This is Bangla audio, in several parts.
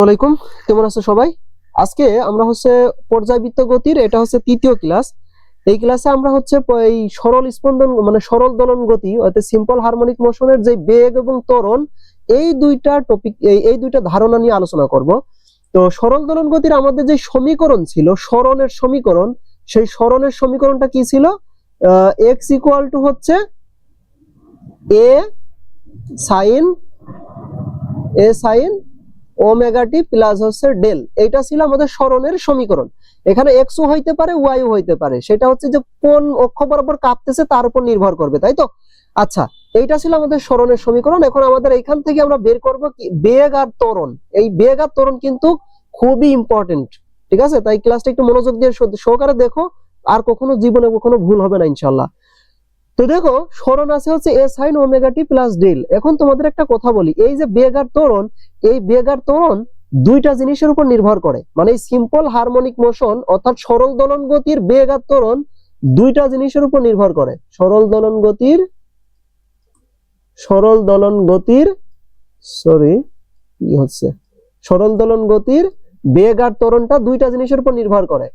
আসসালামাইকুম কেমন আছো সবাই? আজকে আমরা হচ্ছে পর্যায়বৃত্ত গতির, এটা হচ্ছে তৃতীয় ক্লাস এই ক্লাসে আমরা হচ্ছে এই সরল স্পন্দন মানে সরল দোলন গতি, অর্থাৎ সিম্পল হারমোনিক মোশনের যে বেগ এবং এই দুইটা টপিক এই দুইটা ধারণা নিয়ে আলোচনা করব। তো সরল দোলন গতির আমাদের যে সমীকরণ ছিল, সরণের সমীকরণ, সেই সরণের সমীকরণটা কি ছিল? এক্স ইকুয়াল টু হচ্ছে A sine A sine omega T plus হচ্ছে ডেল। এইটা ছিল আমাদের সরণের সমীকরণ। এখানে এক্সও হইতে পারে ওয়াইও হইতে পারে। সেটা হচ্ছে যে কোন অক্ষ বরাবর কাঁপতেছে তার উপর নির্ভর করবে, তাই তো? আচ্ছা এইটা ছিল আমাদের সরণের সমীকরণ। এখন আমাদের এইখান থেকে আমরা বের করব কি, বেগ আর ত্বরণ। এই বেগ আর ত্বরণ কিন্তু খুবই ইম্পর্টেন্ট ঠিক আছে? তাই ক্লাসটা একটু মনোযোগ দিয়ে সহকারে দেখো, আর কখনো জীবনে কখনো ভুল হবে না ইনশাল্লাহ তো দেখো সরণ আছে হচ্ছে A sine omega T plus del এখন তোমাদের একটা কথা বলি, এই যে বেগার ত্বরণ, এই বেগার ত্বরণ দুইটা জিনিসের উপর নির্ভর করে। মানে সিম্পল হারমোনিক মোশন অর্থাৎ সরল দলন গতির বেগ আর দুইটা জিনিসের উপর নির্ভর করে। সরল দলন গতির, সরল দলন গতির সরি কি হচ্ছে? সরল দলন গতির বেগ আর দুইটা জিনিসের উপর নির্ভর করে।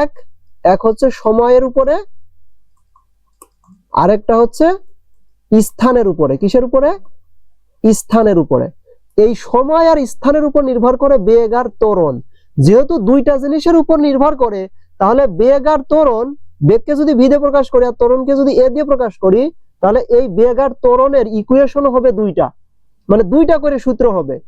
এক এক হচ্ছে সময়ের উপরে আরেকটা হচ্ছে স্থানের উপরে। কিসের উপরে? স্থানের উপরে। এই সময় আর স্থানের উপর নির্ভর করে বেগ আর ত্বরণ। যেহেতু দুইটা জিনিসের উপর নির্ভর করে, তাহলে বেগ আর ত্বরণ, বেগকে যদি ভি দিয়ে প্রকাশ করি আর ত্বরণকে যদি এ দিয়ে প্রকাশ করি, তাহলে এই বেগ আর ত্বরণের ইকুয়েশন হবে দুইটা। মানে দুইটা করে সূত্র হবে।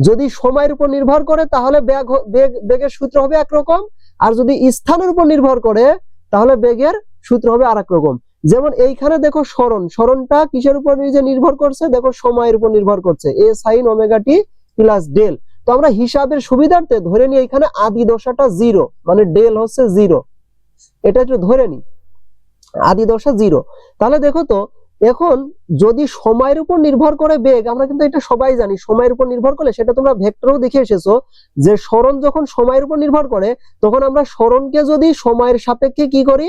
যদি সময়ের উপর নির্ভর করে, তাহলে বেগ বেগ বেগের সূত্র হবে একরকম। আর যদি স্থানের উপর নির্ভর করে, তাহলে বেগের সূত্র হবে আরেক রকম। যেমন এইখানে দেখো স্মরণ, স্মরণটা কিসের উপর নিজে নির্ভর করছে? দেখো সময়ের উপর নির্ভর করছে। A sine omega T plus del তো আমরা হিসাবের সুবিধার্থে ধরে নিই এখানে আদি দশাটা জিরো মানে ডেল হচ্ছে জিরো এটা একটু ধরে নিই। আদি দশা জিরো তাহলে দেখো তো, এখন যদি সময়ের উপর নির্ভর করে বেগ, আমরা কিন্তু এটা সবাই জানি, সময়ের উপর নির্ভর করলে, সেটা তোমরা ভেক্টরও দেখে এসেছ, যে স্মরণ যখন সময়ের উপর নির্ভর করে, তখন আমরা স্মরণকে যদি সময়ের সাপেক্ষে কি করি?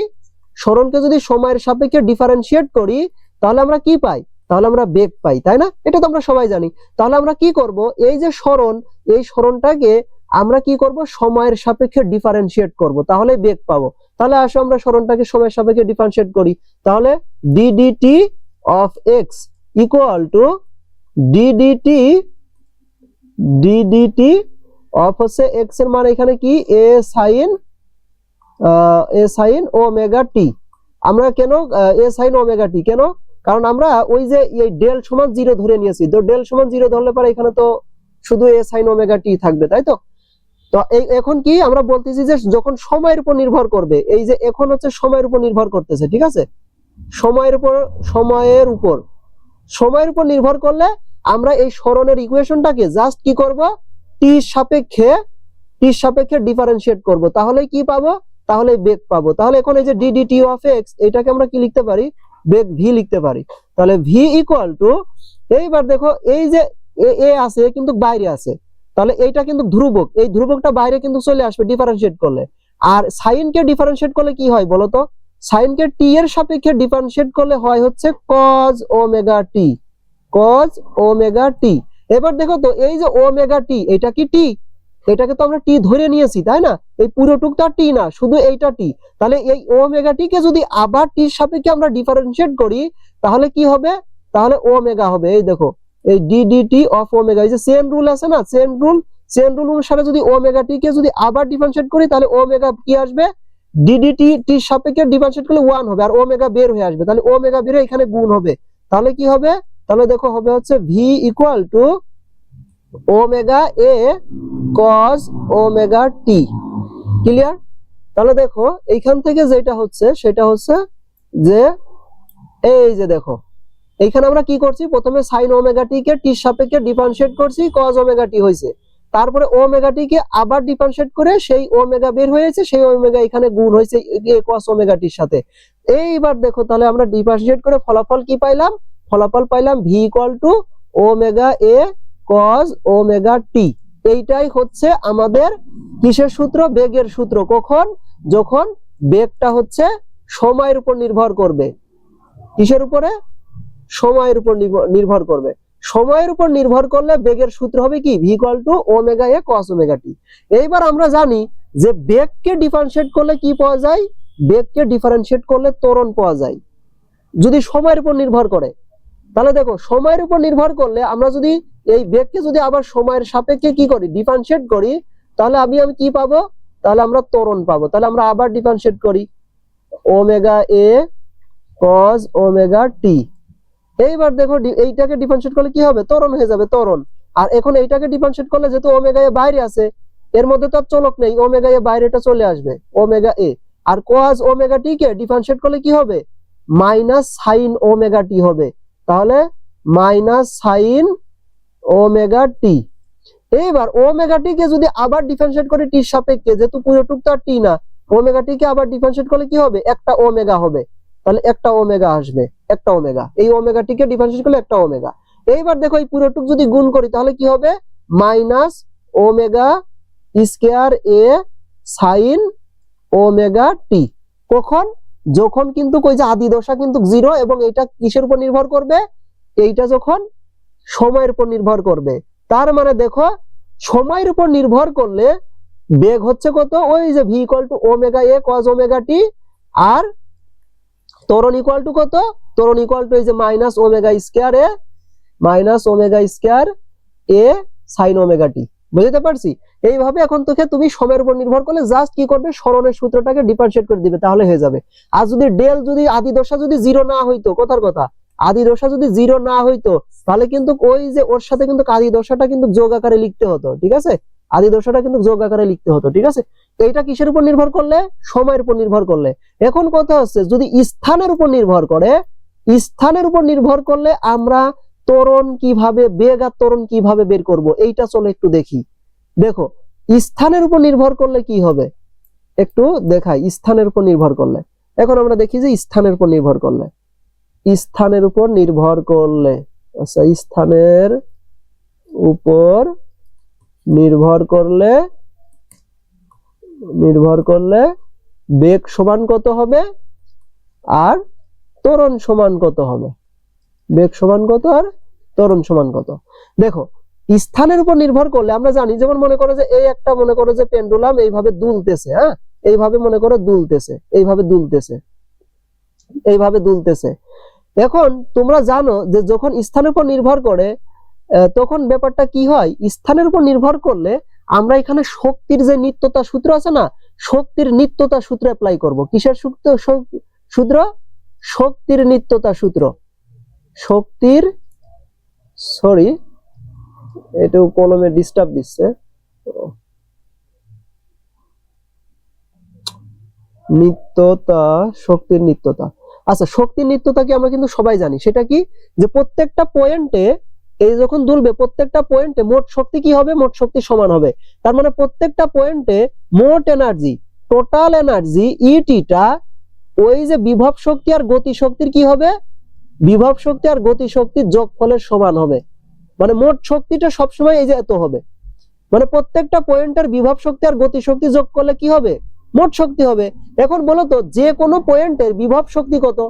স্মরণকে যদি সময়ের সাপেক্ষে ডিফারেন্সিয়েট করি, তাহলে আমরা কি পাই? তাহলে আমরা বেগ পাই, তাই না? এটা তো আমরা সবাই জানি। তাহলে আমরা কি করব? এই যে স্মরণ এই স্মরণটাকে আমরা কি করব? সময়ের সাপেক্ষে ডিফারেন্সিয়েট করব। তাহলে বেগ পাবো। তাহলে আসো আমরা স্মরণটাকে সময়ের সাপেক্ষে ডিফারেন্সিয়েট করি। তাহলে DDT of X equal to DDT DDT of হচ্ছে এক্সের মান এখানে কি? A sine A sine omega T আমরা কেন এ সাইন ওমেগা টি কেন? কারণ আমরা ওই যে এই ডেল সমান জিরো ধরে নিয়েছি। তো ডেল সমান জিরো ধরলে পরে এখানে তো শুধু এ সাইন ওমেগা টি থাকবে, তাই তো? তো এখন কি আমরা বলতেছি যে যখন সময়ের উপর নির্ভর করবে, এই যে এখন হচ্ছে সময়ের উপর নির্ভর করতেছে, ঠিক আছে? সময়ের উপর সময়ের উপর। সময়ের উপর নির্ভর করলে আমরা এই স্মরণের ইকুয়েশনটাকে জাস্ট কি করব? টি সাপেক্ষে টি সাপেক্ষে ডিফারেন্সিয়েট করব। তাহলে কি পাবো? তাহলে বেগ পাবো। তাহলে এখন এই যে ডিডিটি অফ এক্স এটাকে আমরা কি লিখতে পারি? বেগ ভি লিখতে পারি। তাহলে ভি ইকুয়াল টু এইবার দেখো, এই যে এ আছে কিন্তু বাইরে আছে। তাহলে এইটা কিন্তু ধ্রুবক। এই ধ্রুবকটা বাইরে কিন্তু চলে আসবে ডিফারেন্সিয়েট করলে। আর সাইনকে ডিফারেন্সিয়েট করলে কি হয় বলতো? সাইনকে টি এর সাপেক্ষে ডিফারেন্সিয়েট করলে হয় হচ্ছে cos omega T cos omega T এবার দেখো তো, এই যে ওমেগা টি এটা কি টি এটাকে তো আমরা টি ধরে নিয়েছি, তাই না? এই পুরোটুকটা টি না, শুধু এইটা টি তাহলে এই ওমেগা টি কে যদি আবার টির সাপেক্ষে আমরা ডিফারেন্সিয়েট করি, তাহলে কি হবে? তাহলে ওমেগা হবে। এই দেখো, এই ডিডিটি অফ ওমেগা এই যে চেন রুল আছে না? চেন রুল চেন রুল অনুসারে যদি ওমেগা টি কে যদি আবার ডিফারেন্সিয়েট করি, তাহলে ওমেগা কি আসবে? ডিডিটি টির সাপেক্ষে ডিফারেন্সিয়েট করলে ওয়ান হবে, আর ওমেগা বের হয়ে আসবে। তাহলে ওমেগা বের এখানে গুণ হবে। তাহলে কি হবে? তাহলে দেখো, হবে হচ্ছে V equal to omega A cos omega T. Clear? তাহলে দেখো, এইখান থেকে যেটা হচ্ছে, সেটা হচ্ছে যে, এই যে দেখো, এইখানে আমরা কি করছি? প্রথমে সাইন ওমেগা টি কে টির সাপেক্ষে ডিফারেন্সিয়েট করছি কজ ওমেগা টি হয়েছে। তারপরে ওমেগা টি কে আবার ডিফারেন্সিয়েট করে সেই ওমেগা বের হয়েছে, সেই ওমেগা এখানে গুণ হয়েছে কস ওমেগা টির সাথে। এইবার দেখো, তাহলে আমরা ডিফারেন্সিয়েট করে ফলাফল কি পাইলাম? ফলাফল পাইলাম V equal to omega A cos omega T এইটাই হচ্ছে আমাদের কিসের সূত্র? বেগের সূত্র। কখন? যখন বেগটা হচ্ছে সময়ের উপর নির্ভর করবে। কিসের উপরে? সময়ের উপর নির্ভর- করবে। সময়ের উপর নির্ভর করলে বেগের সূত্র হবে কি? V equal to omega A cos omega T এইবার আমরা জানি যে বেগকে ডিফারেন্সিয়েট করলে কি পাওয়া যায়? বেগকে ডিফারেন্সিয়েট করলে ত্বরণ পাওয়া যায়। যদি সময়ের উপর নির্ভর করে। তাহলে দেখো, সময়ের উপর নির্ভর করলে আমরা যদি এই বেগকে যদি আবার সময়ের সাপেক্ষে কি করি? ডিফারেন্সিয়েট করি, তাহলে আমি আমি কি পাবো? তাহলে আমরা ত্বরণ পাবো। তাহলে আমরা আবার ডিফারেন্সিয়েট করি। Omega A cos omega T এইবার দেখো এইটাকে ডিফারেন্সিয়েট করলে কি হবে? ত্বরণ হয়ে যাবে, ত্বরণ। আর এখন এইটাকে ডিফারেন্সিয়েট করলে যেহেতু ওমেগা এ বাইরে আছে, এর মধ্যে তো আর চলক নেই। ওমেগা এ বাইরেটা চলে আসবে ওমেগা এ আর কজ ওমেগা টি কে ডিফারেন্সিয়েট করলে কি হবে? মাইনাস সাইন ওমেগা টি হবে। তাহলে মাইনাস সাইন ওমেগা টি এইবার ওমেগা টি কে যদি আবার ডিফারেন্সিয়েট করি টির সাপেক্ষে, যেহেতু পুরোটুক তো আর টি না ওমেগা টি কে আবার ডিফারেন্সিয়েট করলে কি হবে? একটা ওমেগা হবে। তাহলে একটা ওমেগা আসবে, একটা ওমেগা এই ওমেগা টি কে ডিফারেন্সিয়েট করলে একটা ওমেগা এইবার দেখো এই পুরোটুক যদি গুণ করি, তাহলে কি হবে? Minus omega square A sine omega T কখন? যখন কিন্তু কই যে আদি দশা কিন্তু জিরো এবং এটা কিসের উপর নির্ভর করবে? এইটা যখন সময়ের উপর নির্ভর করবে। তার মানে দেখো, সময়ের উপর নির্ভর করলে বেগ হচ্ছে কত? ওই যে V equal to omega A cos omega T আর ত্বরণ ইকুয়াল টু কত? ত্বরণ ইকুয়াল টু এই যে minus omega square A minus omega square A sine omega T বুঝতে পারছি? এইভাবে এখন তোকে তুমি সময়ের উপর নির্ভর করলে জাস্ট কি করবে? স্মরণের সূত্রটাকে ডিফারেন্সিয়েট করে দিবে, তাহলে হয়ে যাবে। আর যদি ডেল যদি আদি দশা যদি জিরো না হইতো, কথার কথা। আদি দশা যদি জিরো না হইতো, তাহলে কিন্তু ওই যে ওর সাথে কিন্তু আদি দশাটা কিন্তু যোগ আকারে লিখতে হতো, ঠিক আছে? আদি দশাটা কিন্তু যোগ আকারে লিখতে হতো, ঠিক আছে? এইটা কিসের উপর নির্ভর করলে? সময়ের উপর নির্ভর করলে। এখন কথা হচ্ছে, যদি স্থানের উপর নির্ভর করে, স্থানের উপর নির্ভর করলে আমরা ত্বরণ কীভাবে বেগ আর ত্বরণ কীভাবে বের করব, এইটা চলো একটু দেখি। দেখো, স্থানের উপর নির্ভর করলে কি হবে? একটু দেখাই, স্থানের উপর নির্ভর করলে। এখন আমরা দেখি যে স্থানের উপর নির্ভর করলে। স্থানের উপর নির্ভর করলে। আচ্ছা স্থানের উপর নির্ভর করলে নির্ভর করলে বেগ সমান কত হবে? আর ত্বরণ সমান কত হবে? বেগ সমান কত আর ত্বরণ সমান কত? দেখো, স্থানের উপর নির্ভর করলে আমরা জানি, যেমন মনে করো যে এই একটা মনে করো যে পেন্ডুলাম এইভাবে দুলতেছে হ্যাঁ? এইভাবে মনে করো দুলতেছে, এইভাবে দুলতেছে এইভাবে দুলতেছে। এখন তোমরা জানো যে যখন স্থানের উপর নির্ভর করে তখন ব্যাপারটা কি হয়? স্থানের উপর নির্ভর করলে আমরা এখানে শক্তির যে নিত্যতা সূত্র আছে না, শক্তির নিত্যতা সূত্র অ্যাপ্লাই করব। কিসের সূত্র সূত্র? শক্তির নিত্যতা সূত্র। শক্তির সরি একটু কলমে ডিস্টার্ব দিচ্ছে। নিত্যতা, শক্তির নিত্যতা। আচ্ছা শক্তির নিত্যতা কি আমরা কিন্তু সবাই জানি। সেটা কি? যে প্রত্যেকটা পয়েন্টে এই যখন দুলবে, প্রত্যেকটা পয়েন্টে মোট শক্তি কি হবে? মোট শক্তি সমান হবে। তার মানে প্রত্যেকটা পয়েন্টে মোট এনার্জি টোটাল এনার্জি ইটিটা ওই যে বিভব শক্তি আর গতি শক্তির কি হবে? বিভব শক্তি আর গতি শক্তির যোগফলের সমান হবে। মানে মোট শক্তিটা সবসময় এই যে এত হবে। মানে প্রত্যেকটা পয়েন্টের বিভব শক্তি আর গতি শক্তি যোগ করলে কি হবে? মোট শক্তি হবে। এখন বলো তো, যে কোনো পয়েন্টের বিভব শক্তি কত?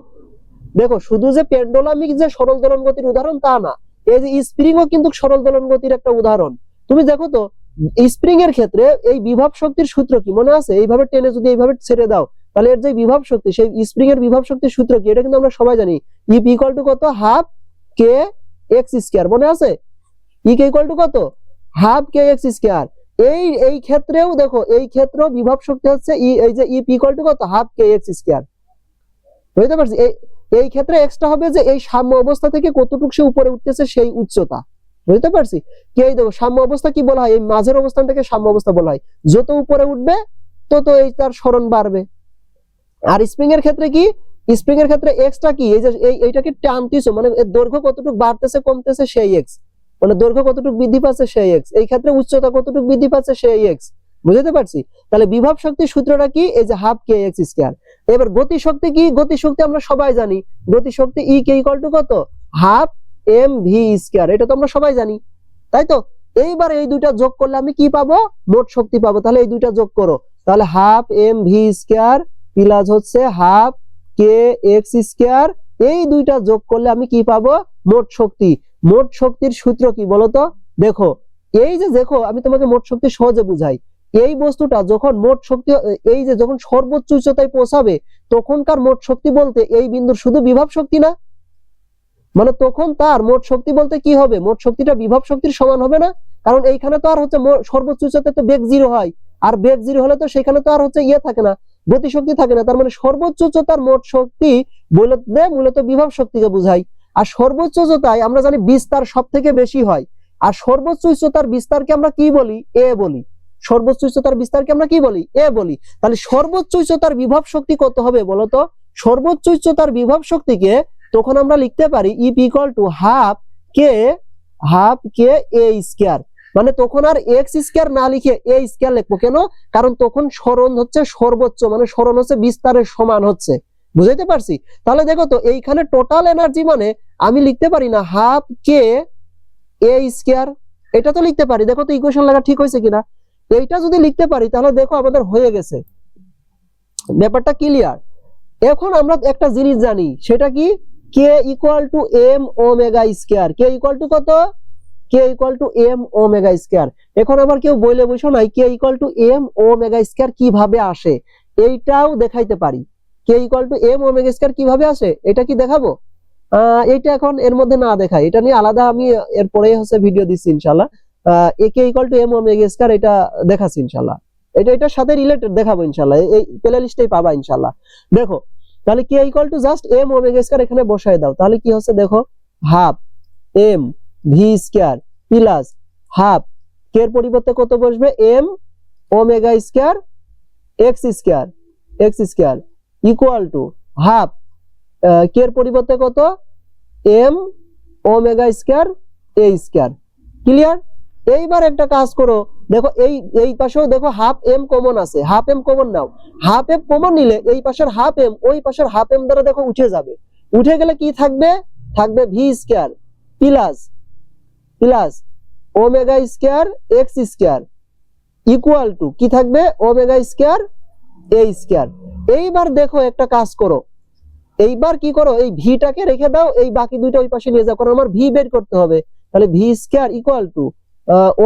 দেখো, শুধু যে পেন্ডোলামিক যে সরল দোলন গতির উদাহরণ তা না, এই যে স্প্রিংও কিন্তু সরল দোলন গতির একটা উদাহরণ। তুমি দেখো তো স্প্রিং এর ক্ষেত্রে এই বিভব শক্তির সূত্র কি? মনে আছে? এইভাবে টেনে যদি এইভাবে ছেড়ে দাও, তাহলে এর যে বিভব শক্তি, সেই স্প্রিং এর বিভব শক্তির সূত্র কি? এটা কিন্তু আমরা সবাই জানি। ইপ ইকুয়াল টু কত? হাফ কে এক্স স্কয়ার মনে আছে? ই কে ইকুয়াল টু কত? হাফ কে এক্স স্কয়ার এই এই ক্ষেত্রেও দেখো, এই ক্ষেত্রেও বিভব শক্তি হচ্ছে ই এই যে ইপ ইকুয়াল টু কত? হাফ কে এক্স স্কয়ার বুঝতে পারছি? এই এই ক্ষেত্রে এক্সটা হবে যে এই সাম্য অবস্থা থেকে কতটুকু সে উপরে উঠতেছে সেই উচ্চতা। বুঝতে পারছি? কি দেখো, সাম্য অবস্থা কি বলা হয়? এই মাঝের অবস্থানটাকে সাম্য অবস্থা বলা হয়। যত উপরে উঠবে, তত এই তার স্মরণ বাড়বে। আর স্প্রিং এর ক্ষেত্রে কি? স্প্রিং এর ক্ষেত্রে এক্সটা কি? এই যে, এই, এইটাকে টানতিছো মানে দৈর্ঘ্য কতটুকু বাড়তেছে, কমতেছে সেই এক্স মানে দৈর্ঘ্য কতটুকু বৃদ্ধি পাচ্ছে সেই এক্স এই ক্ষেত্রে উচ্চতা কতটুকু বৃদ্ধি পাচ্ছে সেই এক্স বুঝতে পারছি? তাহলে বিভব শক্তির সূত্রটা কি? এই যে হাফ কে এক্স স্কয়ার এবার গতি শক্তি কি? গতি শক্তি আমরা সবাই জানি। গতি শক্তি ই কে ইকুয়াল টু কত? হাফ এম ভি স্কয়ার এটা তো আমরা সবাই জানি। তাই তো? এইবার এই দুইটা যোগ করলে আমি কি পাবো? মোট শক্তি পাবো। তাহলে এই দুইটা যোগ করো। তাহলে half M V square plus হচ্ছে হাফ কে এক্স স্কয়ার এই দুইটা যোগ করলে আমি কি পাবো? মোট শক্তি। মোট শক্তির সূত্র কি বলতো? দেখো, এই যে দেখো, আমি তোমাকে মোট শক্তি সহজে বুঝাই। এই বস্তুটা যখন মোট শক্তি, এই যে যখন সর্বোচ্চ উচ্চতায় পৌঁছাবে, তখনকার মোট শক্তি বলতে এই বিন্দুর শুধু বিভব শক্তি না? মানে তখন তার মোট শক্তি বলতে কি হবে? মোট শক্তিটা বিভব শক্তির সমান হবে না? কারণ এইখানে তো আর হচ্ছে সর্বোচ্চ উচ্চতায় তো বেগ জিরো হয়। আর বেগ জিরো হলে তো সেখানে তো আর হচ্ছে ইয়ে থাকে না গতি শক্তি থাকে না। তার মানে সর্বোচ্চ উচ্চতার মোট শক্তি বলতে মূলত বিভব শক্তিকে বোঝায়। আর সর্বোচ্চ উচ্চতায় আমরা জানি বিস্তার সব থেকে বেশি হয়। আর সর্বোচ্চ উচ্চতার বিস্তারকে আমরা কি বলি? এ বলি। সর্বোচ্চ উচ্চতার বিস্তারকে আমরা কি বলি? এ বলি। তাহলে সর্বোচ্চ উচ্চতার বিভব শক্তি কত হবে বলতো সর্বোচ্চ উচ্চতার বিভব শক্তিকে তখন আমরা লিখতে পারি EP equal to half K half K A square মানে তখন আর এক্স স্কয়ার না লিখে এ স্কয়ার লিখব। কেন? কারণ তখন স্মরণ হচ্ছে সর্বোচ্চ মানে স্মরণ হচ্ছে বিস্তারের সমান হচ্ছে। বুঝাইতে পারছি? তাহলে দেখো তো, এইখানে টোটাল এনার্জি মানে আমি লিখতে পারি না হাফ কে এ স্কয়ার এটা তো লিখতে পারি, দেখো তো ইকুয়েশন লেখা ঠিক হয়েছে কিনা? এইটা যদি লিখতে পারি, তাহলে দেখো আমাদের হয়ে গেছে। ব্যাপারটা ক্লিয়ার এখন আমরা একটা জিনিস জানি, সেটা কি? K equal to M omega square K equal to কত? K equal to M omega square এখন আবার কেউ বলে বসো নাই K equal to M omega square কীভাবে আসে? এইটাও দেখাইতে পারি। K equal to M omega square কীভাবে আসে? এটা কি দেখাবো? এটা এখন এর মধ্যে না দেখাই। এটা নিয়ে আলাদা আমি এরপরে হচ্ছে ভিডিও দিচ্ছি ইনশাল্লাহ আহ A K equal to M omega square এটা দেখাচ্ছি ইনশাল্লাহ এটা এটার সাথে রিলেটেড দেখাবো ইনশাল্লাহ এই- প্লে লিস্টেই পাবা ইনশাল্লাহ দেখো, তাহলে K equal to just M omega square এখানে বসায় দাও। তাহলে কি হচ্ছে দেখো? Half M V square plus half K এর পরিবর্তে কত বসবে? M omega square X square X square equal to half K পরিবর্তে কত? M omega square A square clear এইবার একটা কাজ করো। দেখো, এই এই পাশেও দেখো হাফ এম কমন আছে। হাফ এম কমন নাও। হাফ এম কমন নিলে এই পাশের হাফ এম ওই পাশের হাফ এম দ্বারা দেখো উঠে যাবে। উঠে গেলে কি থাকবে? থাকবে V square plus plus omega square X square equal to কি থাকবে? ওমেগা স্কয়ার এ স্কয়ার এইবার দেখো একটা কাজ করো। এইবার কি করো? এই ভিটাকে রেখে দাও, এই বাকি দুইটা ওই পাশে নিয়ে যাও। কারণ আমার ভি বের করতে হবে। তাহলে V square equal to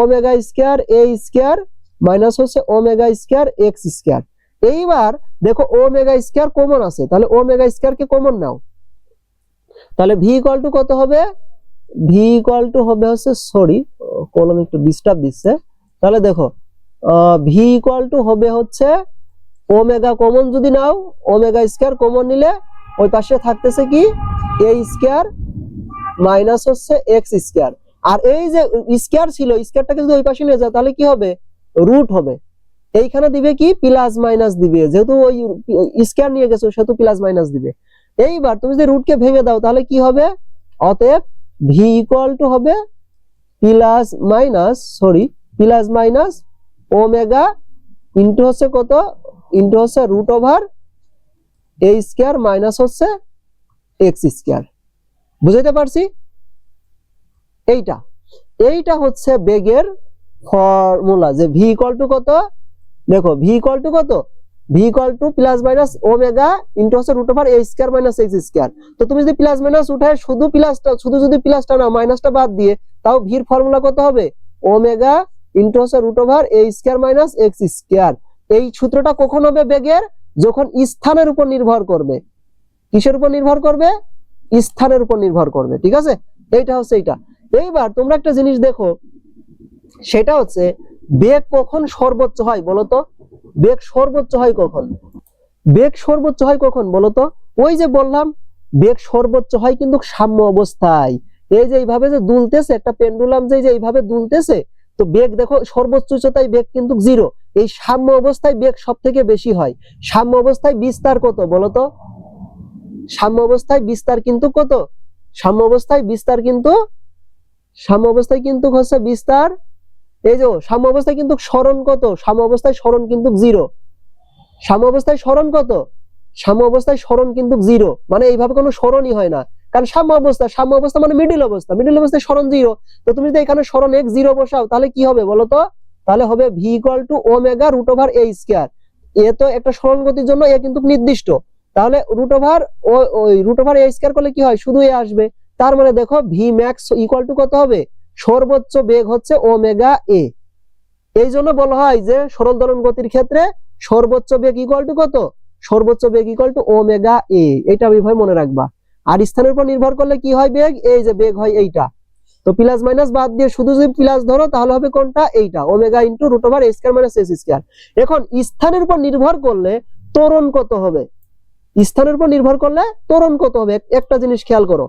omega square A square minus হচ্ছে ওমেগা স্কয়ার এক্স স্কয়ার এইবার দেখো ওমেগা স্কয়ার কমন আছে। তাহলে ওমেগা স্কয়ার কে কমন নাও। তাহলে ভি ইকুয়াল টু কত হবে? ভি ইকুয়াল টু হবে হচ্ছে সরি কলম একটু ডিস্টার্ব দিচ্ছে। তাহলে দেখো ভি ইকুয়াল টু হবে হচ্ছে ওমেগা কমন যদি নাও, ওমেগা স্কয়ার কমন নিলে ওই পাশে থাকতেছে কি? এ স্কয়ার মাইনাস হচ্ছে এক্স স্কয়ার। আর এই যে স্কয়ার ছিল স্কয়ারটাকে যদি ওই পাশে নিয়ে যাও, তাহলে কি হবে? রুট হবে। এইখানে দিবে কি? প্লাস মাইনাস দিবে। যেহেতু ওই স্কয়ার নিয়ে গেছো, সেহেতু প্লাস মাইনাস দিবে। এইবার তুমি যদি রুটকে ভেঙে দাও, তাহলে কি হবে? অতএব ভি ইকুয়াল টু হবে plus minus sorry plus minus omega into হচ্ছে কত? ইন্টু হচ্ছে root over A square minus হচ্ছে এক্স স্কয়ার বুঝাইতে পারছি? এইটা। এইটা হচ্ছে বেগের ফর্মুলা যে ভি ইকুয়াল টু কত? দেখো ভি ইকুয়াল টু কত? V equal to plus minus omega into হচ্ছে root over A square minus X square তো তুমি যদি প্লাস মাইনাস উঠায়, শুধু প্লাসটা শুধু যদি প্লাসটা না মাইনাসটা বাদ দিয়ে, তাও ভির ফর্মুলা কত হবে? ওমেগা ইন্টু হচ্ছে root over A square minus X square এই সূত্রটা কখন হবে বেগের? যখন স্থানের উপর নির্ভর করবে। কিসের উপর নির্ভর করবে? স্থানের উপর নির্ভর করবে, ঠিক আছে? এইটা হচ্ছে এইটা। এইবার তোমরা একটা জিনিস দেখো, সেটা হচ্ছে বেগ কখন সর্বোচ্চ হয় বলতো বেগ সর্বোচ্চ হয় কখন? বেগ সর্বোচ্চ হয় কখন বলতো ওই যে বললাম, বেগ সর্বোচ্চ হয় কিন্তু সাম্য অবস্থায়। এই যে এইভাবে যে দুলতেছে, একটা পেন্ডুলাম যে এইভাবে দুলতেছে, তো বেগ দেখো সর্বোচ্চ উচ্চতায় বেগ কিন্তু জিরো এই সাম্য অবস্থায় বেগ সব থেকে বেশি হয়। সাম্য অবস্থায় বিস্তার কত বলতো? সাম্য অবস্থায় বিস্তার কিন্তু কত? সাম্য অবস্থায় বিস্তার কিন্তু, সাম্য অবস্থায় কিন্তু হচ্ছে বিস্তার, এই যে সাম্য অবস্থায় কিন্তু স্মরণ কত? সাম্য অবস্থায় স্মরণ কিন্তু জিরো। সাম্য অবস্থায় স্মরণ কত? সাম্য অবস্থায় স্মরণ কিন্তু জিরো। মানে এইভাবে কোনো স্মরণই হয় না। কারণ সাম্য অবস্থা সাম্য অবস্থা মানে মিডিল অবস্থা। মিডিল অবস্থায় স্মরণ জিরো। তো তুমি যদি এখানে স্মরণ এক জিরো বসাও, তাহলে কি হবে বলো তো তাহলে হবে V equal to omega root over A square A তো একটা স্মরণ গতির জন্য এ কিন্তু নির্দিষ্ট। তাহলে রুট ওভার ওই রুট ওভার এ স্কয়ার করলে কি হয়? শুধু এ আসবে। তার মানে দেখো ভি ম্যাক্স ইকুয়াল টু কত হবে? সর্বোচ্চ বেগ হচ্ছে ওমেগা এ এই জন্য বলা হয় যে সরল দোলন গতির ক্ষেত্রে সর্বোচ্চ বেগ ইকুয়াল টু কত? সর্বোচ্চ বেগ ইকুয়াল টু ওমেগা এ এটা বিভয় মনে রাখবা। আর স্থানের উপর নির্ভর করলে কি হয় বেগ? এই যে বেগ হয় এইটা। তো প্লাস মাইনাস বাদ দিয়ে শুধু যদি প্লাস ধরো, তাহলে হবে কোনটা? এইটা। Omega into root over square minus S square এখন স্থানের উপর নির্ভর করলে ত্বরণ কত হবে? স্থানের উপর নির্ভর করলে ত্বরণ কত হবে? একটা জিনিস খেয়াল করো।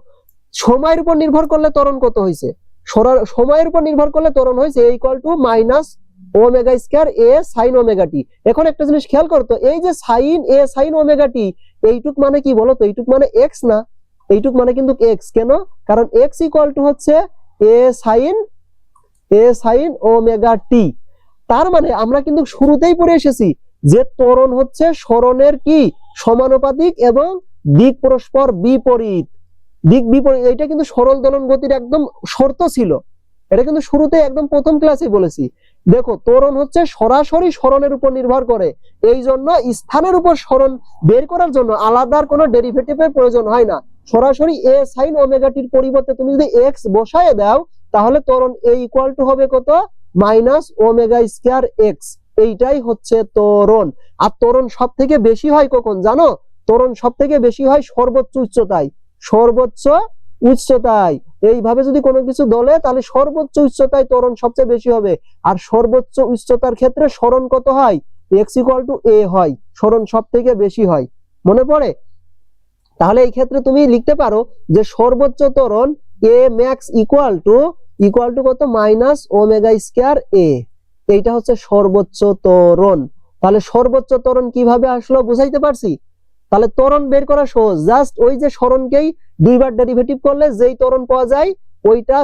সময়ের উপর নির্ভর করলে ত্বরণ কত হয়েছে সময়ের উপর নির্ভর করলে ত্বরণ হয়েছে equal to minus omega square A sine omega T এখন একটা জিনিস খেয়াল করতো এই যে sine A sine omega T এইটুক মানে কি বলো তো? এইটুক মানে এক্স না? এইটুক মানে কিন্তু এক্স কেন? কারণ এক্স ইকুয়াল টু হচ্ছে A sine A sine omega T তার মানে আমরা কিন্তু শুরুতেই পড়ে এসেছি যে ত্বরণ হচ্ছে সরণের কি? সমানুপাতিক এবং দিক পরস্পর বিপরীত। দিক বিপরীত এটা কিন্তু সরল দোলন গতির একদম শর্ত ছিল। এটা কিন্তু শুরুতে একদম প্রথম ক্লাসে বলেছি। দেখো, ত্বরণ হচ্ছে সরাসরি সরণের উপর নির্ভর করে। এই জন্য স্থানের উপর সরণ বের করার জন্য আলাদার কোনো ডেরিভেটিভের প্রয়োজন হয় না। সরাসরি এ সাইন ওমেগাটির পরিবর্তে তুমি যদি এক্স বসায় দাও, তাহলে ত্বরণ এ ইকুয়াল টু হবে কত? মাইনাস ওমেগা স্কয়ার এক্স এইটাই হচ্ছে ত্বরণ। আর ত্বরণ সব থেকে বেশি হয় কখন জানো? ত্বরণ সব থেকে বেশি হয় সর্বোচ্চ উচ্চতায়। সর্বোচ্চ উচ্চতায়। এইভাবে যদি কোনো কিছু দলে, তাহলে সর্বোচ্চ উচ্চতায় ত্বরণ সবচেয়ে বেশি হবে। আর সর্বোচ্চ উচ্চতার ক্ষেত্রে সরণ কত হয়? এক্স ইকুয়াল টু এ হয়। সরণ সব থেকে বেশি হয়। মনে পড়ে? তাহলে এই ক্ষেত্রে তুমি লিখতে পারো যে সর্বোচ্চ ত্বরণ A max equal to equal to কত? মাইনাস ওমেগা স্কয়ার এ এইটা হচ্ছে সর্বোচ্চ ত্বরণ। তাহলে সর্বোচ্চ ত্বরণ কীভাবে আসলো বুঝাইতে পারছি? তাহলে ত্বরণ বের করা সহজ। জাস্ট ওই যে সরণকেই দুইবার ডেরিভেটিভ করলে যেই ত্বরণ পাওয়া যায়, ওইটা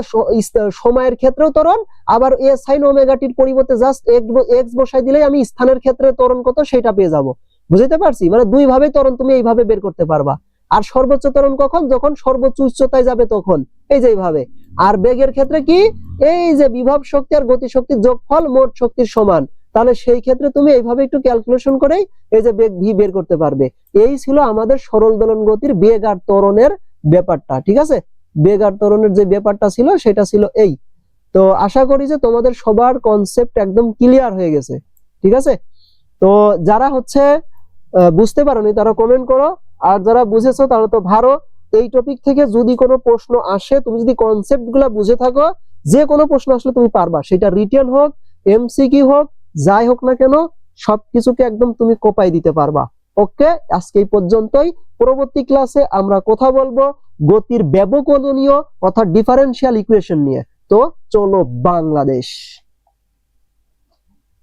সময়ের ক্ষেত্রেও ত্বরণ, আবার এ সাইন ওমেগাটির পরিবর্তে জাস্ট এক্স বসাই দিলেই আমি স্থানের ক্ষেত্রে ত্বরণ কত? সেটা পেয়ে যাব। বুঝতে পারছি? মানে দুই ভাবে ত্বরণ তুমি এইভাবে বের করতে পারবা। আর সর্বোচ্চ ত্বরণ কখন? যখন সর্বোচ্চ উচ্চতায় যাবে তখন। এই যে এইভাবে। আর বেগের ক্ষেত্রে কি? এই যে বিভব শক্তি আর গতি শক্তির যোগফল মোট শক্তির সমান। তাহলে সেই ক্ষেত্রে তুমি এইভাবে একটু ক্যালকুলেশন করেই এই যে বেগ ভি বের করতে পারবে। এই ছিল আমাদের সরল দোলন গতির বেগ আর ত্বরণের ব্যাপারটা, ঠিক আছে? বেগ আর ত্বরণের যে ব্যাপারটা ছিল, সেটা ছিল এই। তো আশা করি যে তোমাদের সবার কনসেপ্ট একদম ক্লিয়ার হয়ে গেছে, ঠিক আছে? তো যারা হচ্ছে বুঝতে পারোনি, তারা কমেন্ট করো। আর যারা বুঝেছ তারা তো ভালো। এই টপিক থেকে যদি কোনো প্রশ্ন আসে, তুমি যদি কনসেপ্ট বুঝে থাকো, যে কোনো প্রশ্ন আসলে তুমি পারবা। সেটা রিটেন হোক এমসিকিউ হোক, যাই হোক না কেন, সবকিছুকে একদম তুমি কোপাই দিতে পারবা। ওকে? আজকে এই পর্যন্তই। পরবর্তী ক্লাসে আমরা কথা বলব গতির ব্যবকলনীয় অর্থাৎ ডিফারেন্সিয়াল ইকুয়েশন নিয়ে। তো চলো বাংলাদেশ।